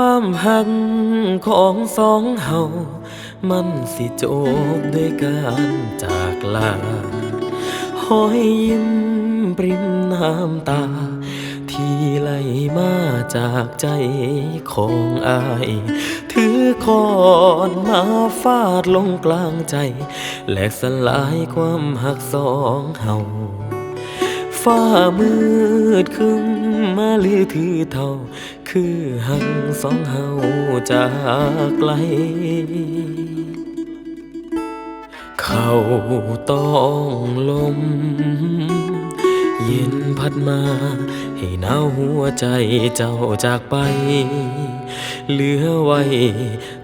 ความหักของสองเฮามันสิจบด้วยการจากลาหอยยิ้มปริมน้ำตา ที่ไหลมาจากใจของอาย ถือคอนมาฟาดลงกลางใจ แหลกสลายความหักสองเฮาฟ้ามืดครึ้ม มาลือถือเท่า คือหักสองเฮาจากไกล เขาต้องลม เย็นพัดมา ให้หนาวหัวใจเจ้าจากไป เหลือไว้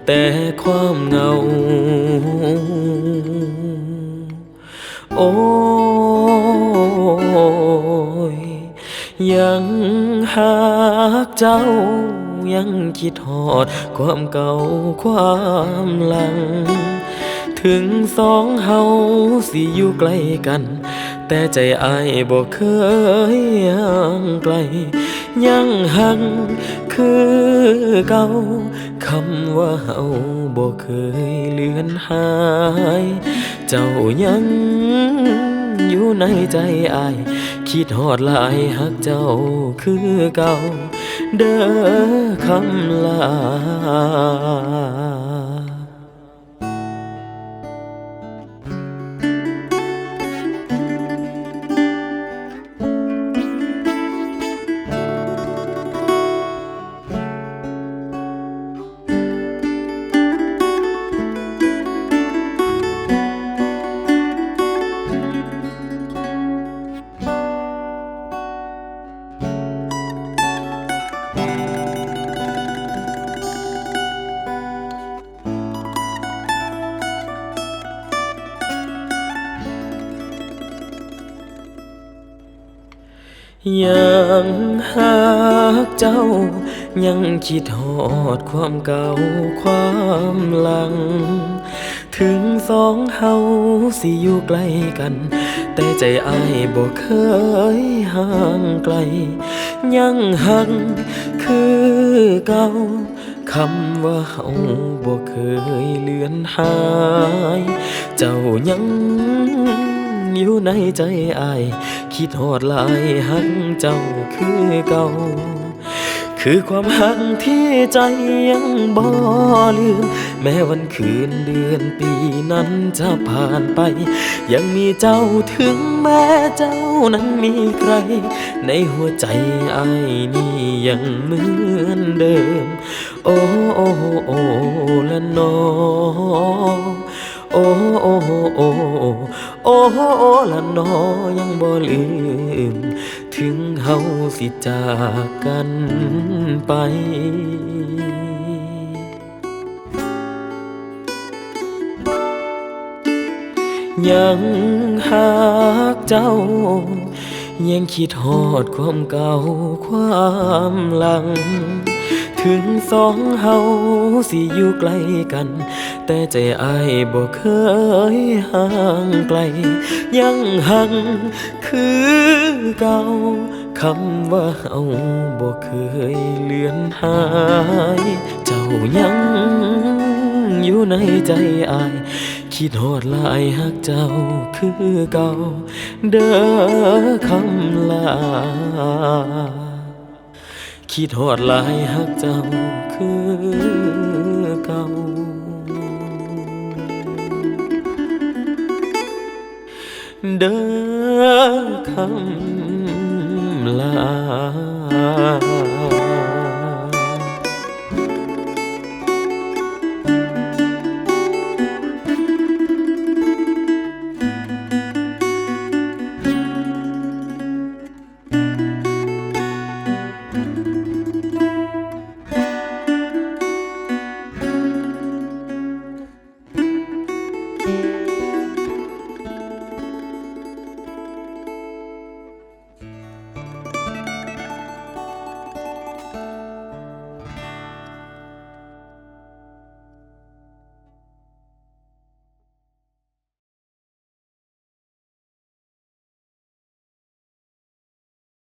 แต่ความเงา โอ้ ยังหากเจ้ายังคิดหอด ความเก่าความหลัง ถึงสองเฮาสิอยู่ใกล้กัน แต่ใจอายบ่เคยห่างไกล ยังหักคือเก่าคำว่าเฮาบ่เคยเลือนหาย เจ้ายังอยู่ในใจอาย คิดฮอดหลายหักเจ้าคือเก่า เด้อคำลา ยังหากเจ้า ยังคิดหอดความเก่าความหลัง ถึงสองเฮาสิอยู่ใกล้กัน แต่ใจอายบ่เคยห่างไกล ยังหักคือเก่าคำว่าเฮาบ่เคยเลือนหาย เจ้ายัง อยู่ในใจอาย คิดหอดลายหักเจ้าคือเก่า คือความหักที่ใจยังบ่ลืม แม้วันคืนเดือนปีนั้นจะผ่านไป ยังมีเจ้าถึงแม้เจ้านั้นมีใคร ในหัวใจอายนี่ยังเหมือนเดิม โอ้โอ้โอ้ละนอโอ้โอ้โอ้ โอ้โอละนอยังบ่ลืม ถึงเฮาสิจากกันไปยังหากเจ้า ยังคิดฮอดความเก่าความหลัง ถึงสองเฮาสิอยู่ใกล้กัน แต่ใจอายบ่เคยห่างไกล ยังหักคือเก่าคำว่าเฮาบ่เคยเลือนหาย เจ้ายังอยู่ในใจอาย คิดฮอดลายหักเจ้าคือเก่า เด้อคำลา คิดหอดหลายหักเจ้าคือเก่าเด้อคำลา